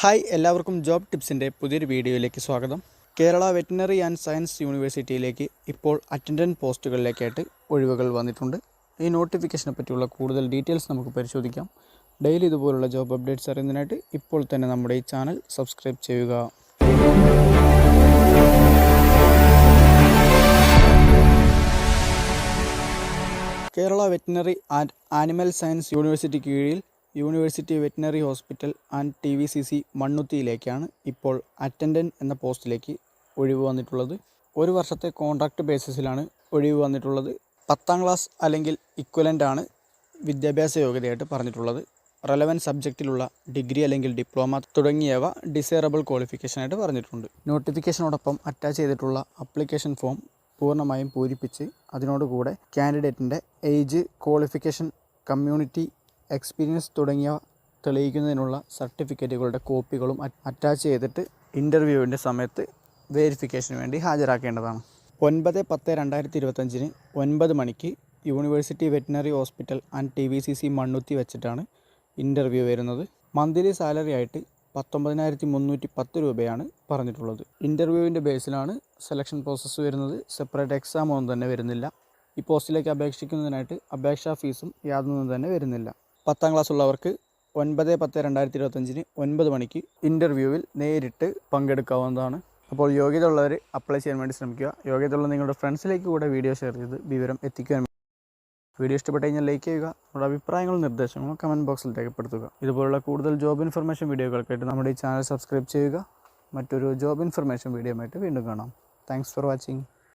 Hi എല്ലാവർക്കും job ടിപ്സിന്റെ പുതിയൊരു വീഡിയോയിലേക്ക് സ്വാഗതം. കേരള വെറ്റിനറി ആൻഡ് സയൻസ് യൂണിവേഴ്സിറ്റിയിലേക്ക് ഇപ്പോൾ അറ്റൻഡന്റ് പോസ്റ്റുകളിലേക്കായിട്ട് ഒഴിവുകൾ വന്നിട്ടുണ്ട്. ഈ നോട്ടിഫിക്കേഷനെ പറ്റിയുള്ള കൂടുതൽ ഡീറ്റെയിൽസ് നമുക്ക് പരിശോധിക്കാം. ഡെയിലി ഇതുപോലുള്ള ജോബ് അപ്ഡേറ്റ്സ് അറിയുന്നതിനായിട്ട് ഇപ്പോൾ തന്നെ നമ്മുടെ ഈ ചാനൽ സബ്സ്ക്രൈബ് ചെയ്യുക. Kerala veterinary and animal science university കീഴിൽ university veterinary hospital and T V C C മണ്ണുത്തിയിലേക്കാണ് ഇപ്പോൾ അറ്റൻഡന്റ് എന്ന പോസ്റ്റിലേക്ക് ഒഴിവ് വന്നിട്ടുള്ളത്. ഒരു വർഷത്തെ കോൺട്രാക്ട് ബേസിസിലാണ് ഒഴിവ് വന്നിട്ടുള്ളത്. പത്താം ക്ലാസ് അല്ലെങ്കിൽ ഇക്വലന്റ് ആണ് വിദ്യാഭ്യാസ യോഗ്യതയായിട്ട് പറഞ്ഞിട്ടുള്ളത്. റെലവന്റ് സബ്ജക്റ്റിലുള്ള ഡിഗ്രി അല്ലെങ്കിൽ ഡിപ്ലോമ തുടങ്ങിയവ ഡിസൈറബിൾ ക്വാളിഫിക്കേഷനായിട്ട് പറഞ്ഞിട്ടുണ്ട്. നോട്ടിഫിക്കേഷനോടൊപ്പം അറ്റാച്ച് ചെയ്തിട്ടുള്ള അപ്ലിക്കേഷൻ ഫോം പൂർണമായും പൂരിപ്പിച്ച് അതിനോടുകൂടെ കാൻഡിഡേറ്റിന്റെ ഏജ് ക്വാളിഫിക്കേഷൻ കമ്മ്യൂണിറ്റി എക്സ്പീരിയൻസ് തുടങ്ങിയ തെളിയിക്കുന്നതിനുള്ള സർട്ടിഫിക്കറ്റുകളുടെ കോപ്പികളും അറ്റാച്ച് ചെയ്തിട്ട് ഇന്റർവ്യൂവിന്റെ സമയത്ത് വേരിഫിക്കേഷന് വേണ്ടി ഹാജരാക്കേണ്ടതാണ്. ഒൻപത് പത്ത് രണ്ടായിരത്തി ഇരുപത്തഞ്ചിന് ഒൻപത് മണിക്ക് university veterinary hospital and T V C C Mannuthy വെച്ചിട്ടാണ് ഇന്റർവ്യൂ വരുന്നത്. മന്ത്ലി സാലറി ആയിട്ട് പത്തൊമ്പതിനായിരത്തി മുന്നൂറ്റി പത്ത് രൂപയാണ് പറഞ്ഞിട്ടുള്ളത്. ഇന്റർവ്യൂവിന്റെ ബേസിലാണ് സെലക്ഷൻ പ്രോസസ്സ് വരുന്നത്. സെപ്പറേറ്റ് എക്സാം ഒന്നും തന്നെ വരുന്നില്ല. ഈ പോസ്റ്റിലേക്ക് അപേക്ഷിക്കുന്നതിനായിട്ട് അപേക്ഷാ ഫീസും യാതൊന്നും തന്നെ വരുന്നില്ല. പത്താം ക്ലാസ് ഉള്ളവർക്ക് ഒൻപത് പത്ത് രണ്ടായിരത്തി ഇരുപത്തഞ്ചിന് ഒൻപത് മണിക്ക് ഇന്റർവ്യൂവിൽ നേരിട്ട് പങ്കെടുക്കാവുന്നതാണ്. അപ്പോൾ യോഗ്യത ഉള്ളവർ അപ്ലൈ ചെയ്യാൻ വേണ്ടി ശ്രമിക്കുക. യോഗ്യത ഉള്ള നിങ്ങളുടെ ഫ്രണ്ട്സിലേക്ക് കൂടെ വീഡിയോ ഷെയർ ചെയ്ത് വിവരം എത്തിക്കുവാൻ വീഡിയോ ഇഷ്ടപ്പെട്ട് കഴിഞ്ഞാൽ ലൈക്ക് ചെയ്യുക. നമ്മുടെ അഭിപ്രായങ്ങളും നിർദ്ദേശങ്ങളും കമന്റ് ബോക്സിൽ രേഖപ്പെടുത്തുക. ഇതുപോലുള്ള കൂടുതൽ ജോബ് ഇൻഫർമേഷൻ വീഡിയോകൾക്കായിട്ട് നമ്മുടെ ഈ ചാനൽ സബ്സ്ക്രൈബ് ചെയ്യുക. മറ്റൊരു ജോബ് ഇൻഫർമേഷൻ വീഡിയോ വീണ്ടും കാണാം. Thanks for watching